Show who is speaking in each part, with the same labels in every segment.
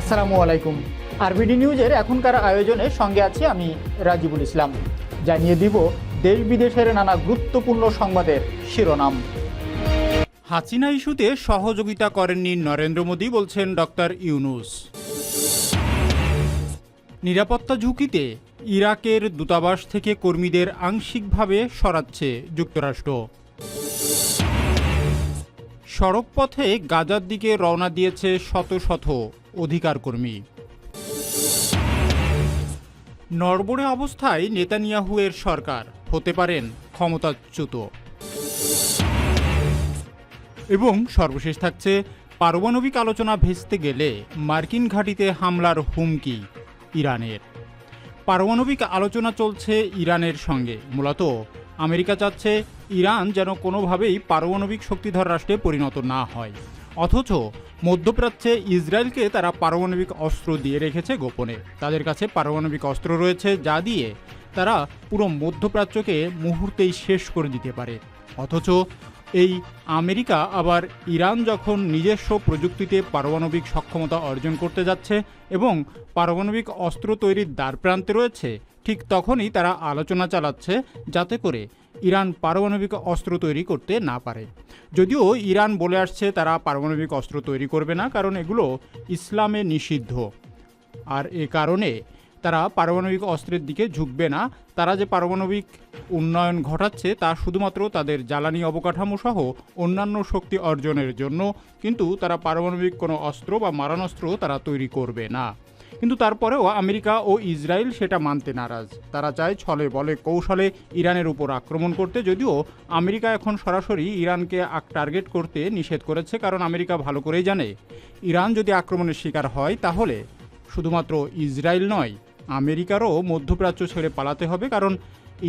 Speaker 1: আসসালামু আলাইকুম আরবিডি নিউজের এখনকার আয়োজনে সঙ্গে আছি আমি রাজিবুল ইসলাম জানিয়ে দিব দেশ বিদেশের নানা গুরুত্বপূর্ণ সংবাদের শিরোনাম
Speaker 2: হাসিনা ইস্যুতে সহযোগিতা করেননি নরেন্দ্র মোদী বলছেন ডক্টর ইউনুস নিরাপত্তা ঝুঁকিতে ইরাকের দূতাবাস থেকে কর্মীদের আংশিকভাবে সরাচ্ছে যুক্তরাষ্ট্র সড়ক পথে গাজার দিকে রওনা দিয়েছে শত শত অধিকার কর্মী নরবরে অবস্থায় নেতানিয়াহুয়ের সরকার হতে পারেন ক্ষমতাচ্যুত এবং সর্বশেষ থাকছে পারমাণবিক আলোচনা ভেস্তে গেলে মার্কিন ঘাঁটিতে হামলার হুমকি ইরানের পারমাণবিক আলোচনা চলছে ইরানের সঙ্গে মূলত আমেরিকা চাচ্ছে ইরান যেন কোনোভাবেই পারমাণবিক শক্তিধর রাষ্ট্রে পরিণত না হয় অথচ মধ্যপ্রাচ্যে ইসরায়েলকে তারা পারমাণবিক অস্ত্র দিয়ে রেখেছে গোপনে তাদের কাছে পারমাণবিক অস্ত্র রয়েছে যা দিয়ে তারা পুরো মধ্যপ্রাচ্যকে মুহূর্তেই শেষ করে দিতে পারে অথচ এই আমেরিকা আবার ইরান যখন নিজস্ব প্রযুক্তিতে পারমাণবিক সক্ষমতা অর্জন করতে যাচ্ছে এবং পারমাণবিক অস্ত্র তৈরির দ্বারপ্রান্তে রয়েছে ঠিক তখনই তারা আলোচনা চালাচ্ছে যাতে করে ইরান পারমাণবিক অস্ত্র তৈরি করতে না পারে যদিও ইরান বলে আসছে তারা পারমাণবিক অস্ত্র তৈরি করবে না কারণ এগুলো ইসলামে নিষিদ্ধ আর এ কারণে তারা পারমাণবিক অস্ত্রের দিকে ঝুঁকবে না তারা যে পারমাণবিক উন্নয়ন ঘটাচ্ছে তা শুধুমাত্র তাদের জ্বালানি অবকাঠামো সহ অন্যান্য শক্তি অর্জনের জন্য কিন্তু তারা পারমাণবিক কোনো অস্ত্র বা মারণাস্ত্র তারা তৈরি করবে না কিন্তু তারপরেও আমেরিকা ও ইসরায়েল সেটা মানতে নারাজ তারা চায় ছলে বলে কৌশলে ইরানের উপর আক্রমণ করতে যদিও আমেরিকা এখন সরাসরি ইরানকে টার্গেট করতে নিষেধ করেছে কারণ আমেরিকা ভালো করেই জানে ইরান যদি আক্রমণের শিকার হয় তাহলে শুধুমাত্র ইসরায়েল নয় আমেরিকারও মধ্যপ্রাচ্য ছেড়ে পালাতে হবে কারণ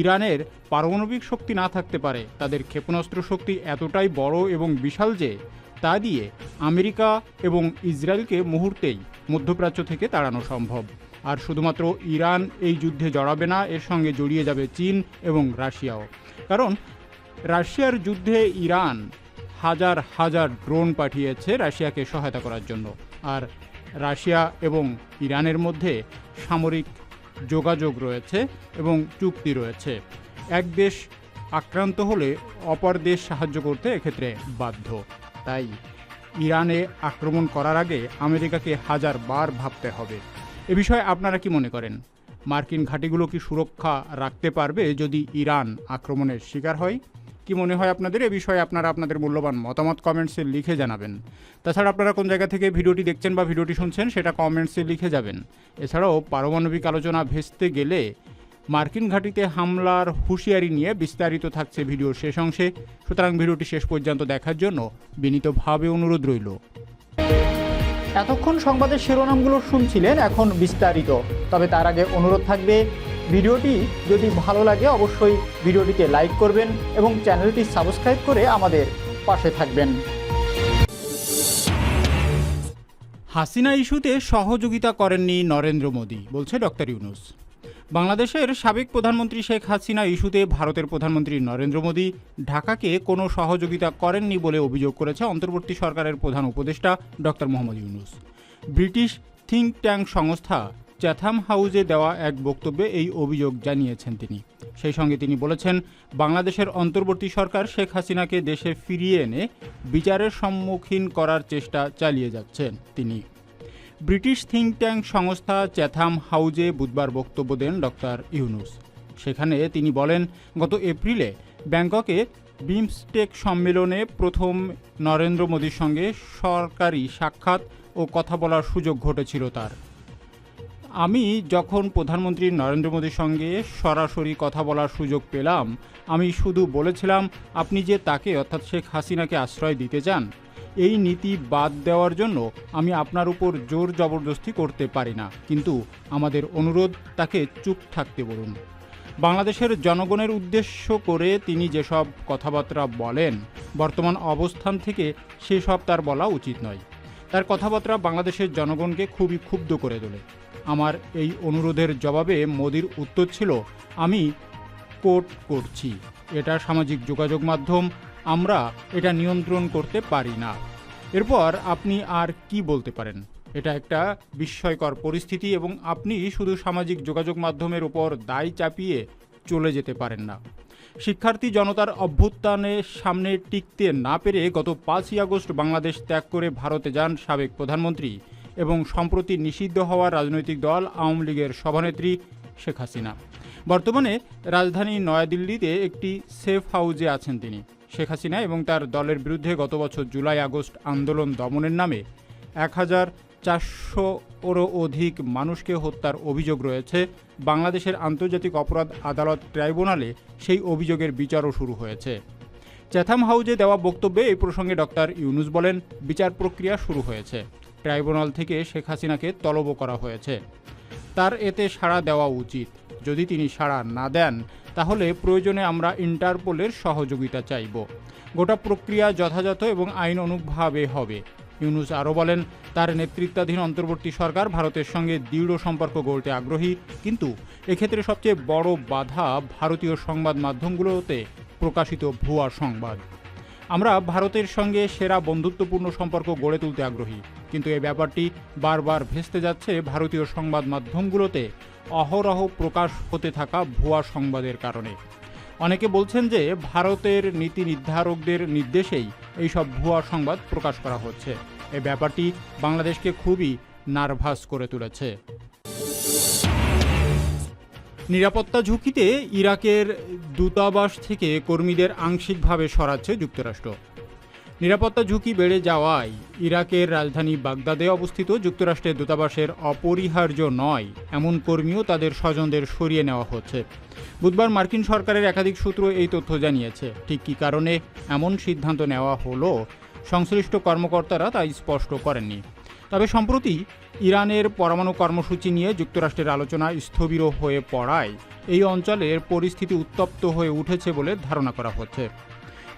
Speaker 2: ইরানের পারমাণবিক শক্তি না থাকতে পারে তাদের ক্ষেপণাস্ত্র শক্তি এতটাই বড় এবং বিশাল যে তা দিয়ে আমেরিকা এবং ইসরায়েলকে মুহূর্তেই মধ্যপ্রাচ্য থেকে তাড়ানো সম্ভব আর শুধুমাত্র ইরান এই যুদ্ধে জড়াবে না এর সঙ্গে জড়িয়ে যাবে চীন এবং রাশিয়াও কারণ রাশিয়ার যুদ্ধে ইরান হাজার হাজার ড্রোন পাঠিয়েছে রাশিয়াকে সহায়তা করার জন্য আর রাশিয়া এবং ইরানের মধ্যে সামরিক যোগাযোগ রয়েছে এবং চুক্তি রয়েছে এক দেশ আক্রান্ত হলে অপর দেশ সাহায্য করতে এক্ষেত্রে বাধ্য তাই ইরানে আক্রমণ করার আগে আমেরিকাকে হাজার বার ভাবতে হবে এ বিষয়ে আপনারা কি মনে করেন মার্কিন ঘাঁটিগুলো কি সুরক্ষা রাখতে পারবে যদি ইরান আক্রমণের শিকার হয় কি মনে হয় আপনাদের এ বিষয়ে আপনারা আপনাদের মূল্যবান মতামত কমেন্টসে লিখে জানাবেন তাছাড়া আপনারা কোন জায়গা থেকে ভিডিওটি দেখছেন বা ভিডিওটি শুনছেন সেটা কমেন্টসে লিখে যাবেন এছাড়াও পারমাণবিক আলোচনা ভেস্তে গেলে মার্কিন ঘাঁটিতে হামলার হুঁশিয়ারি নিয়ে বিস্তারিত থাকছে ভিডিওর শেষ অংশে সুতরাং ভিডিওটি শেষ পর্যন্ত দেখার জন্য বিনীতভাবে অনুরোধ রইল
Speaker 1: এতক্ষণ সংবাদের শিরোনামগুলো শুনছিলেন এখন বিস্তারিত তবে তার আগে অনুরোধ থাকবে ভিডিওটি যদি ভালো লাগে অবশ্যই ভিডিওটিকে লাইক করবেন এবং চ্যানেলটি সাবস্ক্রাইব করে আমাদের পাশে থাকবেন
Speaker 2: হাসিনা ইস্যুতে সহযোগিতা করেননি নরেন্দ্র মোদী বলছে ডক্টর ইউনুস বাংলাদেশের সাবেক প্রধানমন্ত্রী শেখ হাসিনা ইস্যুতে ভারতের প্রধানমন্ত্রী নরেন্দ্র মোদী ঢাকাকে কোনো সহযোগিতা করেননি বলে অভিযোগ করেছে অন্তর্বর্তী সরকারের প্রধান উপদেষ্টা doctor Mohammad Yunus British think tank সংস্থা চ্যাথাম হাউজে দেওয়া এক বক্তব্যে এই অভিযোগ জানিয়েছেন তিনি সেই সঙ্গে তিনি বলেছেন বাংলাদেশের অন্তর্বর্তী সরকার শেখ হাসিনাকে দেশে ফিরিয়ে এনে বিচারের সম্মুখীন করার চেষ্টা চালিয়ে যাচ্ছেন তিনি ব্রিটিশ থিঙ্ক ট্যাঙ্ক সংস্থা চ্যাথাম হাউজে বুধবার বক্তব্য দেন ডক্টর ইউনুস সেখানে তিনি বলেন গত এপ্রিলে ব্যাংককে বিমস্টেক সম্মেলনে প্রথম নরেন্দ্র মোদীর সঙ্গে সরকারি সাক্ষাৎ ও কথা বলার সুযোগ ঘটেছিল তার আমি যখন প্রধানমন্ত্রী নরেন্দ্র মোদীর সঙ্গে সরাসরি কথা বলার সুযোগ পেলাম আমি শুধু বলেছিলাম আপনি যে তাকে অর্থাৎ শেখ হাসিনাকে আশ্রয় দিতে চান এই নীতি বাদ দেওয়ার জন্য আমি আপনার উপর জোর জবরদস্তি করতে পারি না কিন্তু আমাদের অনুরোধ তাকে চুপ থাকতে বলুন বাংলাদেশের জনগণের উদ্দেশ্য করে তিনি যেসব কথাবার্তা বলেন বর্তমান অবস্থান থেকে সেসব তার বলা উচিত নয় তার কথাবার্তা বাংলাদেশের জনগণকে খুবই ক্ষুব্ধ করে তোলে আমার এই অনুরোধের জবাবে মোদির উত্তর ছিল আমি কোট করছি এটা সামাজিক যোগাযোগ মাধ্যম আমরা এটা নিয়ন্ত্রণ করতে পারি না এরপর আপনি আর কি বলতে পারেন এটা একটা বিস্ময়কর পরিস্থিতি এবং আপনি শুধু সামাজিক যোগাযোগ মাধ্যমের উপর দায় চাপিয়ে চলে যেতে পারেন না শিক্ষার্থী জনতার অভ্যুত্থানের সামনে টিকতে না পেরে গত পাঁচই আগস্ট বাংলাদেশ ত্যাগ করে ভারতে যান সাবেক প্রধানমন্ত্রী এবং সম্প্রতি নিষিদ্ধ হওয়া রাজনৈতিক দল আওয়ামী লীগের সভানেত্রী শেখ হাসিনা বর্তমানে রাজধানী নয়াদিল্লিতে একটি সেফ হাউজে আছেন তিনি শেখ হাসিনা এবং তার দলের বিরুদ্ধে গত বছর জুলাই আগস্ট আন্দোলন দমনের নামে এক হাজার চারশোরও অধিক মানুষকে হত্যার অভিযোগ রয়েছে বাংলাদেশের আন্তর্জাতিক অপরাধ আদালত ট্রাইব্যুনালে সেই অভিযোগের বিচারও শুরু হয়েছে চ্যাথাম হাউজে দেওয়া বক্তব্যে এই প্রসঙ্গে ডক্টর ইউনুস বলেন বিচার প্রক্রিয়া শুরু হয়েছে ট্রাইব্যুনাল থেকে শেখ হাসিনাকে তলব করা হয়েছে তার এতে সাড়া দেওয়া উচিত যদি তিনি সাড়া না দেন তাহলে প্রয়োজনে আমরা ইন্টারপোলের সহযোগিতা চাইব গোটা প্রক্রিয়া যথাযথ এবং আইন অনুভাবে হবে ইউনুস আরও বলেন তার নেতৃত্বাধীন অন্তর্বর্তী সরকার ভারতের সঙ্গে দৃঢ় সম্পর্ক গড়তে আগ্রহী কিন্তু এক্ষেত্রে সবচেয়ে বড় বাধা ভারতীয় সংবাদ মাধ্যমগুলোতে প্রকাশিত ভুয়া সংবাদ আমরা ভারতের সঙ্গে সেরা বন্ধুত্বপূর্ণ সম্পর্ক গড়ে তুলতে আগ্রহী কিন্তু এ ব্যাপারটি বারবার ভেস্তে যাচ্ছে ভারতীয় সংবাদ মাধ্যমগুলোতে অহরহ প্রকাশ হতে থাকা ভুয়া সংবাদের কারণে অনেকে বলছেন যে ভারতের নীতি নির্ধারকদের নির্দেশেই এইসব ভুয়া সংবাদ প্রকাশ করা হচ্ছে এ ব্যাপারটি বাংলাদেশকে খুবই নার্ভাস করে তুলেছে নিরাপত্তা ঝুঁকিতে ইরাকের দূতাবাস থেকে কর্মীদের আংশিকভাবে সরাচ্ছে যুক্তরাষ্ট্র নিরাপত্তা ঝুঁকি বেড়ে যাওয়ায় ইরাকের রাজধানী বাগদাদে অবস্থিত যুক্তরাষ্ট্রের দূতাবাসের অপরিহার্য নয় এমন কর্মীও তাদের স্বজনদের সরিয়ে নেওয়া হচ্ছে বুধবার মার্কিন সরকারের একাধিক সূত্র এই তথ্য জানিয়েছে ঠিক কী কারণে এমন সিদ্ধান্ত নেওয়া হলো সংশ্লিষ্ট কর্মকর্তারা তাই স্পষ্ট করেননি তবে সম্প্রতি ইরানের পরমাণু কর্মসূচি নিয়ে যুক্তরাষ্ট্রের আলোচনা স্থবির হয়ে পড়ায় এই অঞ্চলের পরিস্থিতি উত্তপ্ত হয়ে উঠেছে বলে ধারণা করা হচ্ছে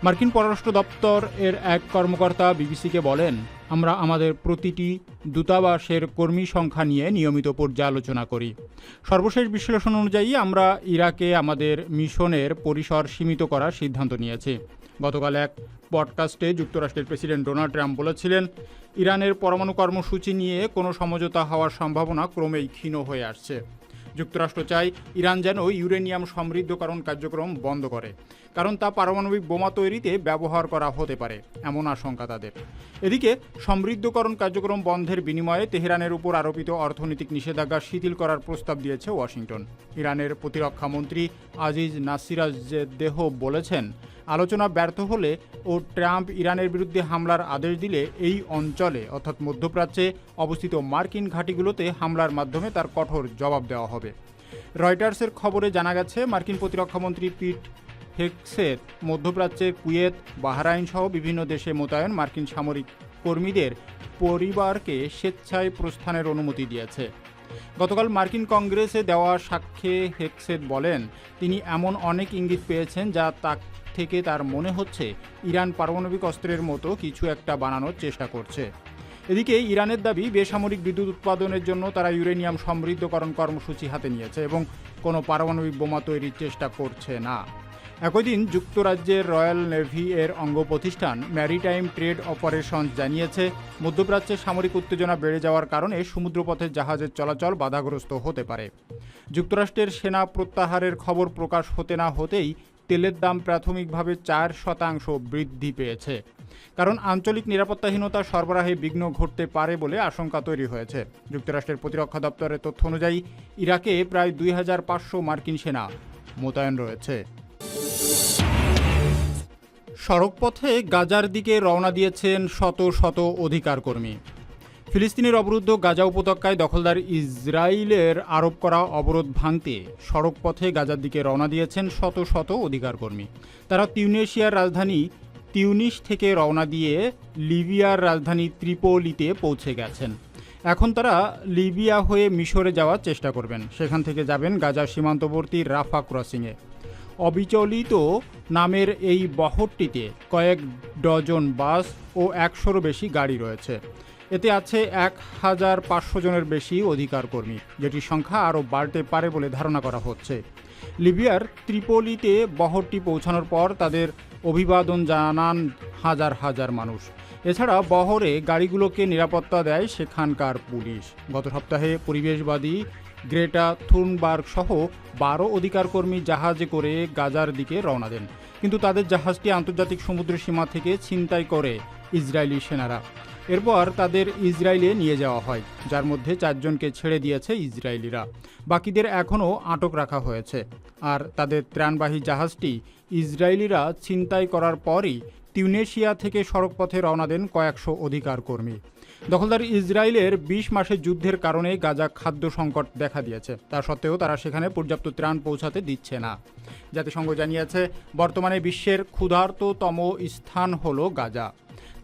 Speaker 2: মার্কিন পররাষ্ট্র দপ্তর এর এক কর্মকর্তা বিবিসিকে বলেন আমরা আমাদের প্রতিটি দূতাবাসের কর্মী সংখ্যা নিয়ে নিয়মিত পর্যালোচনা করি সর্বশেষ বিশ্লেষণ অনুযায়ী আমরা ইরাকে আমাদের মিশনের পরিসর সীমিত করার সিদ্ধান্ত নিয়েছি গতকাল এক পডকাস্টে যুক্তরাষ্ট্রের প্রেসিডেন্ট ডোনাল্ড ট্রাম্প বলেছিলেন ইরানের পরমাণু কর্মসূচি নিয়ে কোনো সমঝোতা হওয়ার সম্ভাবনা ক্রমেই ক্ষীণ হয়ে আসছে যুক্তরাষ্ট্র চায় ইরান যেন ইউরেনিয়াম সমৃদ্ধকরণ কার্যক্রম বন্ধ করে কারণ তা পারমাণবিক বোমা তৈরিতে ব্যবহার করা হতে পারে এমন আশঙ্কা তাদের এদিকে সমৃদ্ধকরণ কার্যক্রম বন্ধের বিনিময়ে তেহরানের উপর আরোপিত অর্থনৈতিক নিষেধাজ্ঞা শিথিল করার প্রস্তাব দিয়েছে ওয়াশিংটন ইরানের প্রতিরক্ষামন্ত্রী আজিজ নাসিরাজ দেহ বলেছেন আলোচনা ব্যর্থ হলে ও ট্রাম্প ইরানের বিরুদ্ধে হামলার আদেশ দিলে এই অঞ্চলে অর্থাৎ মধ্যপ্রাচ্যে অবস্থিত মার্কিন ঘাঁটিগুলোতে হামলার মাধ্যমে তার কঠোর জবাব দেওয়া হবে রয়টার্সের খবরে জানা গেছে মার্কিন প্রতিরক্ষামন্ত্রী পিট হেক্সের মধ্যপ্রাচ্যের কুয়েত বাহরাইন সহ বিভিন্ন দেশে মোতায়েন মার্কিন সামরিক কর্মীদের পরিবারকে স্বেচ্ছায় প্রস্থানের অনুমতি দিয়েছে গতকাল মার্কিন কংগ্রেসে দেওয়া সাক্ষ্যে হেক্সেদ বলেন তিনি এমন অনেক ইঙ্গিত পেয়েছেন যা তাক থেকে তার মনে হচ্ছে ইরান পারমাণবিক অস্ত্রের মতো কিছু একটা বানানোর চেষ্টা করছে এদিকে ইরানের দাবি বেসামরিক বিদ্যুৎ উৎপাদনের জন্য তারা ইউরেনিয়াম সমৃদ্ধকরণ কর্মসূচি হাতে নিয়েছে এবং কোনো পারমাণবিক বোমা তৈরির চেষ্টা করছে না একই দিন যুক্তরাজ্যের রয়্যাল নেভি এর অঙ্গ প্রতিষ্ঠান ম্যারিটাইম ট্রেড অপারেশন জানিয়েছে মধ্যপ্রাচ্যে সামরিক উত্তেজনা বেড়ে যাওয়ার কারণে সমুদ্রপথে জাহাজের চলাচল বাধাগ্রস্ত হতে পারে যুক্তরাষ্ট্রের সেনা প্রত্যাহারের খবর প্রকাশ হতে না হতেই তেলের দাম প্রাথমিকভাবে চার শতাংশ বৃদ্ধি পেয়েছে কারণ আঞ্চলিক নিরাপত্তাহীনতা সরবরাহে বিঘ্ন ঘটতে পারে বলে আশঙ্কা তৈরি হয়েছে যুক্তরাষ্ট্রের প্রতিরক্ষা দপ্তরের তথ্য অনুযায়ী ইরাকে প্রায় দুই মার্কিন সেনা মোতায়েন রয়েছে সড়কপথে গাজার দিকে রওনা দিয়েছেন শত শত অধিকার কর্মী ফিলিস্তিনের অবরুদ্ধ গাজা উপত্যকায় দখলদার ইসরায়েলের আরোপ করা অবরোধ ভাঙতে সড়ক পথে গাজার দিকে রওনা দিয়েছেন শত শত অধিকার কর্মী তারা তিউনেশিয়ার রাজধানী তিউনিস থেকে রওনা দিয়ে লিবিয়ার রাজধানী ত্রিপোলিতে পৌঁছে গেছেন এখন তারা লিবিয়া হয়ে মিশরে যাওয়ার চেষ্টা করবেন সেখান থেকে যাবেন গাজা সীমান্তবর্তী রাফা ক্রসিংয়ে অবিচলিত নামের এই বহরটিতে কয়েক ডজন বাস ও একশোরও বেশি গাড়ি রয়েছে এতে আছে এক হাজার পাঁচশো জনের বেশি অধিকার কর্মী যেটির সংখ্যা আরও বাড়তে পারে বলে ধারণা করা হচ্ছে লিবিয়ার ত্রিপোলিতে বহরটি পৌঁছানোর পর তাদের অভিবাদন জানান হাজার হাজার মানুষ এছাড়া বহরে গাড়িগুলোকে নিরাপত্তা দেয় সেখানকার পুলিশ গত সপ্তাহে পরিবেশবাদী গ্রেটা থুনবার্গ সহ বারো অধিকারকর্মী জাহাজে করে গাজার দিকে রওনা দেন কিন্তু তাদের জাহাজটি আন্তর্জাতিক সমুদ্র সীমা থেকে ছিনতাই করে ইসরায়েলি সেনারা এরপর তাদের ইসরায়েলে নিয়ে যাওয়া হয় যার মধ্যে চারজনকে ছেড়ে দিয়েছে ইসরায়েলিরা বাকিদের এখনও আটক রাখা হয়েছে আর তাদের ত্রাণবাহী জাহাজটি ইসরায়েলিরা ছিনতাই করার পরই তিউনেশিয়া থেকে সড়কপথে রওনা দেন কয়েকশো অধিকার কর্মী দখলদার ইসরায়েলের ২০ মাসের যুদ্ধের কারণে গাজা খাদ্য সংকট দেখা দিয়েছে তা সত্ত্বেও তারা সেখানে পর্যাপ্ত ত্রাণ পৌঁছাতে দিচ্ছে না জাতিসংঘ জানিয়েছে বর্তমানে বিশ্বের ক্ষুধার্ততম স্থান হল গাজা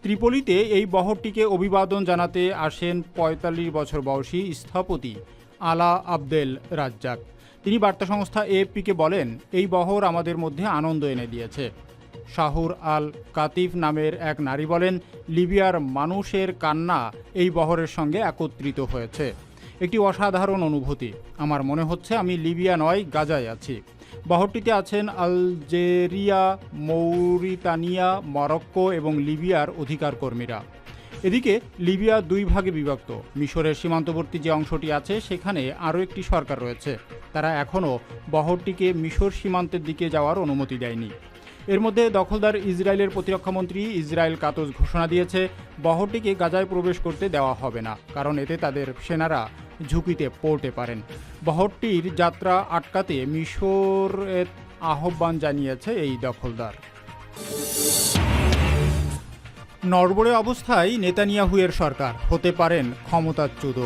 Speaker 2: ত্রিপলিতে এই বহরটিকে অভিবাদন জানাতে আসেন ৪৫ বছর বয়সী স্থপতি আলা আবদেল রাজ্জাক তিনি বার্তা সংস্থা এএফপিকে বলেন এই বহর আমাদের মধ্যে আনন্দ এনে দিয়েছে শাহুর আল কাতিফ নামের এক নারী বলেন লিবিয়ার মানুষের কান্না এই বহরের সঙ্গে একত্রিত হয়েছে একটি অসাধারণ অনুভূতি আমার মনে হচ্ছে আমি লিবিয়া নয় গাজায় আছি বহরটিতে আছেন আলজেরিয়া মৌরিতানিয়া মরক্কো এবং লিবিয়ার অধিকার কর্মীরা এদিকে লিবিয়া দুই ভাগে বিভক্ত মিশরের সীমান্তবর্তী যে অংশটি আছে সেখানে আরও একটি সরকার রয়েছে তারা এখনও বহরটিকে মিশর সীমান্তের দিকে যাওয়ার অনুমতি দেয়নি এর মধ্যে দখলদার ইসরায়েলের প্রতিরক্ষামন্ত্রী ইসরায়েল কাতজ ঘোষণা দিয়েছে বহরটিকে গাজায় প্রবেশ করতে দেওয়া হবে না কারণ এতে তাদের সেনারা ঝুঁকিতে পড়তে পারেন বহরটির যাত্রা আটকাতে মিশরের আহ্বান জানিয়েছে এই দখলদার নরবরে অবস্থায় নেতানিয়াহুয়ের সরকার হতে পারেন ক্ষমতাচ্যুত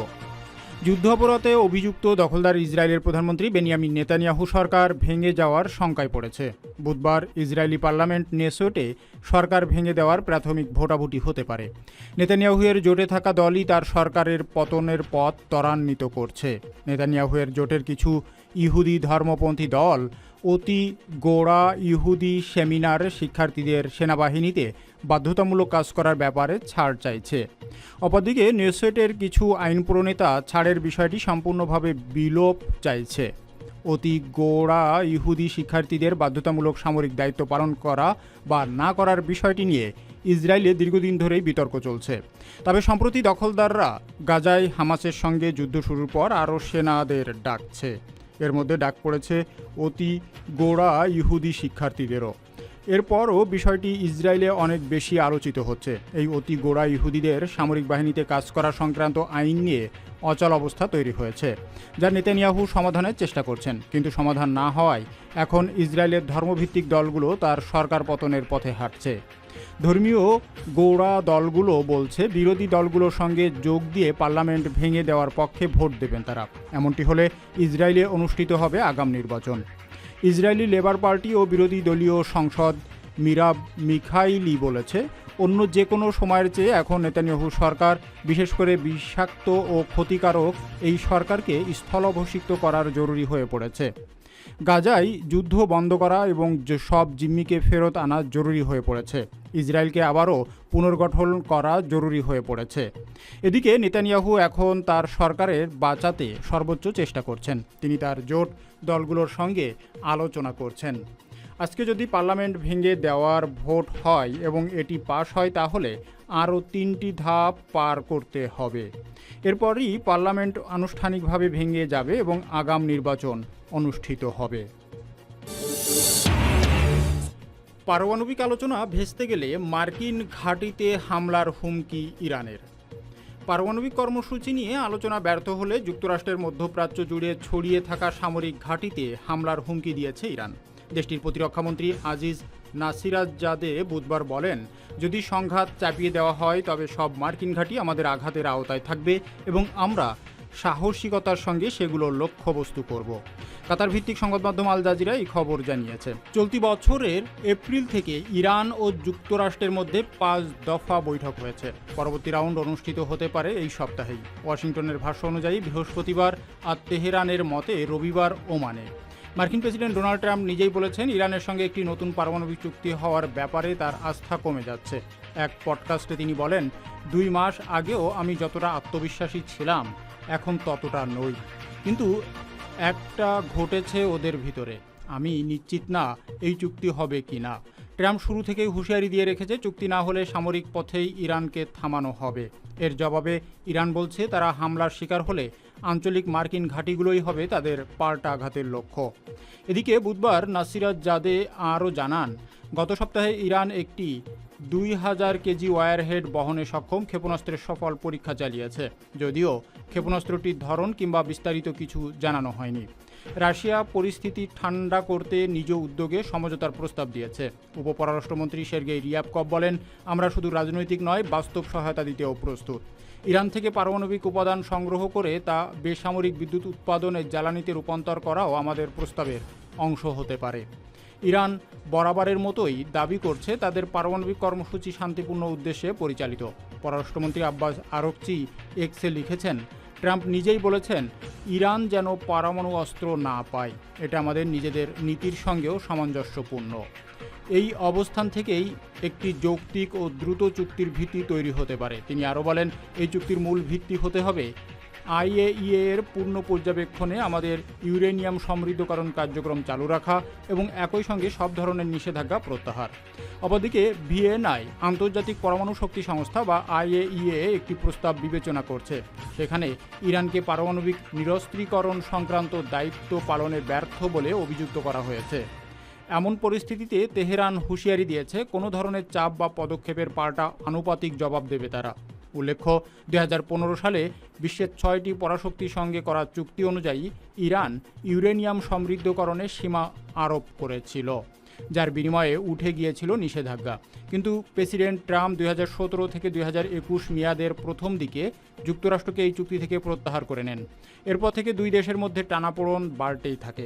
Speaker 2: যুদ্ধাপরাধে অভিযুক্ত দখলদার ইসরায়েলের প্রধানমন্ত্রী বেনিয়ামিন নেতানিয়াহু সরকার ভেঙে যাওয়ার শঙ্কায় পড়েছে বুধবার ইসরায়েলি পার্লামেন্ট নেসোটে সরকার ভেঙে দেওয়ার প্রাথমিক ভোটাভুটি হতে পারে নেতানিয়াহুয়ের জোটে থাকা দলই তার সরকারের পতনের পথ ত্বরান্বিত করছে নেতানিয়াহুয়ের জোটের কিছু ইহুদি ধর্মপন্থী দল অতি গোড়া ইহুদি সেমিনার শিক্ষার্থীদের সেনাবাহিনীতে বাধ্যতামূলক কাজ করার ব্যাপারে ছাড় চাইছে অপরদিকে নেসেটের কিছু আইন প্রণেতা ছাড়ের বিষয়টি সম্পূর্ণভাবে বিলোপ চাইছে অতি গোড়া ইহুদি শিক্ষার্থীদের বাধ্যতামূলক সামরিক দায়িত্ব পালন করা বা না করার বিষয়টি নিয়ে ইসরায়েলে দীর্ঘদিন ধরেই বিতর্ক চলছে তবে সম্প্রতি দখলদাররা গাজায় হামাসের সঙ্গে যুদ্ধ শুরুর পর আরও সেনাদের ডাকছে এর মধ্যে ডাক পড়েছে অতি গোড়া ইহুদি শিক্ষার্থীদেরও এরপরও বিষয়টি ইসরায়েলে অনেক বেশি আলোচিত হচ্ছে এই অতি গোড়া ইহুদিদের সামরিক বাহিনীতে কাজ করা সংক্রান্ত আইন নিয়ে অচল অবস্থা তৈরি হয়েছে যা নেতানিয়াহু সমাধানের চেষ্টা করছেন কিন্তু সমাধান না হওয়ায় এখন ইসরায়েলের ধর্মভিত্তিক দলগুলো তার সরকার পতনের পথে হাঁটছে ধর্মীয় গোড়া দলগুলো বলছে বিরোধী দলগুলোর সঙ্গে যোগ দিয়ে পার্লামেন্ট ভেঙে দেওয়ার পক্ষে ভোট দেবেন তারা এমনটি হলে ইসরায়েলে অনুষ্ঠিত হবে আগাম নির্বাচন ইসরায়েলি লেবার পার্টি ও বিরোধী দলীয় সংসদ মিরাব মিখাইলি বলেছে অন্য যে কোনো সময়ের চেয়ে এখন নেতানিয়াহু সরকার বিশেষ করে বিষাক্ত ও ক্ষতিকারক এই সরকারকে স্থলভষিক্ত করার জরুরি হয়ে পড়েছে গাজায় যুদ্ধ বন্ধ করা এবং সব জিম্মিকে ফেরত আনা জরুরি হয়ে পড়েছে ইসরায়েলকে আবারও পুনর্গঠন করা জরুরি হয়ে পড়েছে এদিকে নেতানিয়াহু এখন তার সরকারের বাঁচাতে সর্বোচ্চ চেষ্টা করছেন তিনি তার জোট দলগুলোর সঙ্গে আলোচনা করছেন আজকে যদি পার্লামেন্ট ভেঙে দেওয়ার ভোট হয় এবং এটি পাশ হয় তাহলে আরও তিনটি ধাপ পার করতে হবে এরপরই পার্লামেন্ট আনুষ্ঠানিকভাবে ভেঙে যাবে এবং আগাম নির্বাচন অনুষ্ঠিত হবে পারমাণবিক আলোচনা ভেস্তে গেলে মার্কিন ঘাঁটিতে হামলার হুমকি ইরানের পারমাণবিক কর্মসূচি নিয়ে আলোচনা ব্যর্থ হলে যুক্তরাষ্ট্রের মধ্যপ্রাচ্য জুড়ে ছড়িয়ে থাকা সামরিক ঘাঁটিতে হামলার হুমকি দিয়েছে ইরান দেশটির প্রতিরক্ষামন্ত্রী আজিজ জাদে বুধবার বলেন যদি সংঘাত চাপিয়ে দেওয়া হয় তবে সব মার্কিন ঘাঁটি আমাদের আঘাতের আওতায় থাকবে এবং আমরা সাহসিকতার সঙ্গে সেগুলোর লক্ষ্যবস্তু করব কাতার ভিত্তিক সংবাদ মাধ্যম আল জাজিরা এই খবর জানিয়েছে চলতি বছরের এপ্রিল থেকে ইরান ও যুক্তরাষ্ট্রের মধ্যে পাঁচ দফা বৈঠক হয়েছে পরবর্তী রাউন্ড অনুষ্ঠিত হতে পারে এই সপ্তাহেই ওয়াশিংটনের ভাষ্য অনুযায়ী বৃহস্পতিবার আর তেহরানের মতে রবিবার ওমানে মার্কিন প্রেসিডেন্ট ডোনাল্ড ট্রাম্প নিজেই বলেছেন ইরানের সঙ্গে একটি নতুন পারমাণবিক চুক্তি হওয়ার ব্যাপারে তার আস্থা কমে যাচ্ছে এক পডকাস্টে তিনি বলেন দুই মাস আগেও আমি যতটা আত্মবিশ্বাসী ছিলাম এখন ততটা নই কিন্তু একটা ঘটেছে ওদের ভিতরে আমি নিশ্চিত না এই চুক্তি হবে কি না ট্রাম্প শুরু থেকেই হুঁশিয়ারি দিয়ে রেখেছে চুক্তি না হলে সামরিক পথেই ইরানকে থামানো হবে এর জবাবে ইরান বলছে তারা হামলার শিকার হলে আঞ্চলিক মার্কিন ঘাঁটিগুলোই হবে তাদের পাল্টা আঘাতের লক্ষ্য এদিকে বুধবার নাসিরাত জাদে আরও জানান গত সপ্তাহে ইরান একটি দুই হাজার কেজি ওয়ারহেড বহনে সক্ষম ক্ষেপণাস্ত্রের সফল পরীক্ষা চালিয়েছে যদিও ক্ষেপণাস্ত্রটির ধরন কিংবা বিস্তারিত কিছু জানানো হয়নি রাশিয়া পরিস্থিতি ঠান্ডা করতে নিজ উদ্যোগে সমঝোতার প্রস্তাব দিয়েছে উপপররাষ্ট্রমন্ত্রী সের্গেই রিয়াবকব বলেন আমরা শুধু রাজনৈতিক নয় বাস্তব সহায়তা দিতেও প্রস্তুত ইরান থেকে পারমাণবিক উপাদান সংগ্রহ করে তা বেসামরিক বিদ্যুৎ উৎপাদনের জ্বালানিতে রূপান্তর করাও আমাদের প্রস্তাবের অংশ হতে পারে ইরান বরাবরের মতোই দাবি করছে তাদের পারমাণবিক কর্মসূচি শান্তিপূর্ণ উদ্দেশ্যে পরিচালিত পররাষ্ট্রমন্ত্রী আব্বাস আরকচি এক্সে লিখেছেন ট্রাম্প নিজেই বলেছেন ইরান যেন পারমাণু অস্ত্র না পায় এটা আমাদের নিজেদের নীতির সঙ্গেও সামঞ্জস্যপূর্ণ এই অবস্থান থেকেই একটি যৌক্তিক ও দ্রুত চুক্তির ভিত্তি তৈরি হতে পারে তিনি আরও বলেন এই চুক্তির মূল ভিত্তি হতে হবে আইএইএ এর পূর্ণ পর্যবেক্ষণে আমাদের ইউরেনিয়াম সমৃদ্ধকরণ কার্যক্রম চালু রাখা এবং একই সঙ্গে সব ধরনের নিষেধাজ্ঞা প্রত্যাহার অপরদিকে ভিএনআই আন্তর্জাতিক পরমাণু শক্তি সংস্থা বা আইএইএ একটি প্রস্তাব বিবেচনা করছে সেখানে ইরানকে পারমাণবিক নিরস্ত্রীকরণ সংক্রান্ত দায়িত্ব পালনে ব্যর্থ বলে অভিযুক্ত করা হয়েছে এমন পরিস্থিতিতে তেহরান হুঁশিয়ারি দিয়েছে কোনো ধরনের চাপ বা পদক্ষেপের পাল্টা আনুপাতিক জবাব দেবে তারা উল্লেখ্য দু সালে বিশ্বের ছয়টি পরাশক্তির সঙ্গে করা চুক্তি অনুযায়ী ইরান ইউরেনিয়াম সমৃদ্ধকরণে সীমা আরোপ করেছিল যার বিনিময়ে উঠে গিয়েছিল নিষেধাজ্ঞা কিন্তু প্রেসিডেন্ট ট্রাম্প দুই থেকে দুই মেয়াদের প্রথম দিকে যুক্তরাষ্ট্রকে এই চুক্তি থেকে প্রত্যাহার করে নেন এরপর থেকে দুই দেশের মধ্যে টানাপোড়ন বাড়তেই থাকে